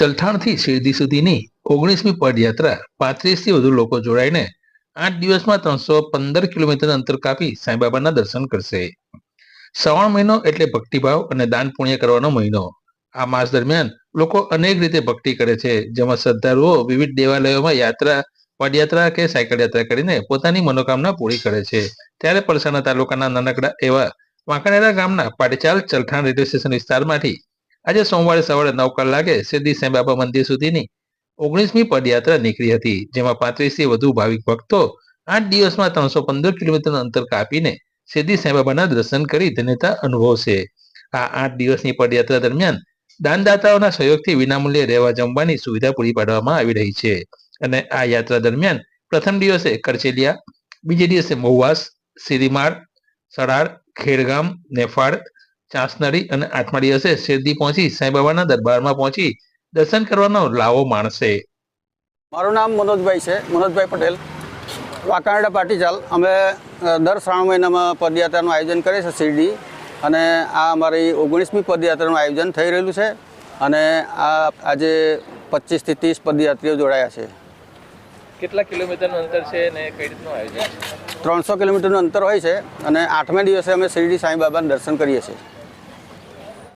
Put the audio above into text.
ચલથાણથી શિરડી સુધીની ઓગણીસમી પદયાત્રા પાંત્રીસથી વધુ લોકો જોડાઈને આઠ દિવસમાં ત્રણસો પંદર કિલોમીટર અંતર કાપી સાંઈબાબાના દર્શન કરશે. શ્રાવણ મહિનો એટલે ભક્તિભાવ અને દાન પુણ્ય કરવાનો મહિનો. આ માસ દરમિયાન લોકો અનેક રીતે ભક્તિ કરે છે, જેમાં શ્રદ્ધાળુઓ વિવિધ દેવાલયોમાં યાત્રા, પદયાત્રા કે સાયકલ યાત્રા કરીને પોતાની મનોકામના પૂરી કરે છે. ત્યારે પલસાણા તાલુકાના નાનકડા એવા વાંકણેરા ગામના પાટીચાલ ચલથાણ રેલવે સ્ટેશન વિસ્તારમાંથી આજે સોમવારે સવારે નવ કલાકે સિદ્ધિ સાંઈબાબા મંદિર સુધીની ઓગણીસમી પદયાત્રા નીકળી હતી, જેમાં પાંત્રીસથી વધુ ભાવિક ભક્તો આઠ દિવસમાં ત્રણસો પંદર કિલોમીટરનું અંતર કાપીને સિદ્ધિ સાંઈબાબાના દર્શન કરી ધન્યતા અનુભવશે. આ આઠ દિવસની પદયાત્રા દરમિયાન દાનદાતાઓના સહયોગથી વિનામૂલ્યે રહેવા જમવાની સુવિધા પૂરી પાડવામાં આવી રહી છે. અને આ યાત્રા દરમિયાન પ્રથમ દિવસે કરચેલિયા, બીજે દિવસે મહુવાસ સિરીમાળ સડાર, ખેડગામ, નેફાડ ચાંસનરી અને આઠમા દિવસે શેરદી પહોંચી સાંઈબાબાના દરબારમાં પહોંચી દર્શન કરવાનો લાવો માણશે મારું નામ મનોજભાઈ છે. મનોજભાઈ પટેલ. વાંકાનેડા પાટીચાલ. અમે દર શ્રાવણ મહિનામાં પદયાત્રાનું આયોજન કરીએ છીએ શિરડી. અને આ અમારી ઓગણીસમી પદયાત્રાનું આયોજન થઈ રહેલું છે. અને આ આજે પચીસથી ત્રીસ પદયાત્રીઓ જોડાયા છે. કેટલા કિલોમીટરનું અંતર છે અને કઈ રીતનું આયોજન ત્રણસો કિલોમીટરનું અંતર હોય છે. અને આઠમે દિવસે અમે શિરડી સાંઈબાબાના દર્શન કરીએ છીએ.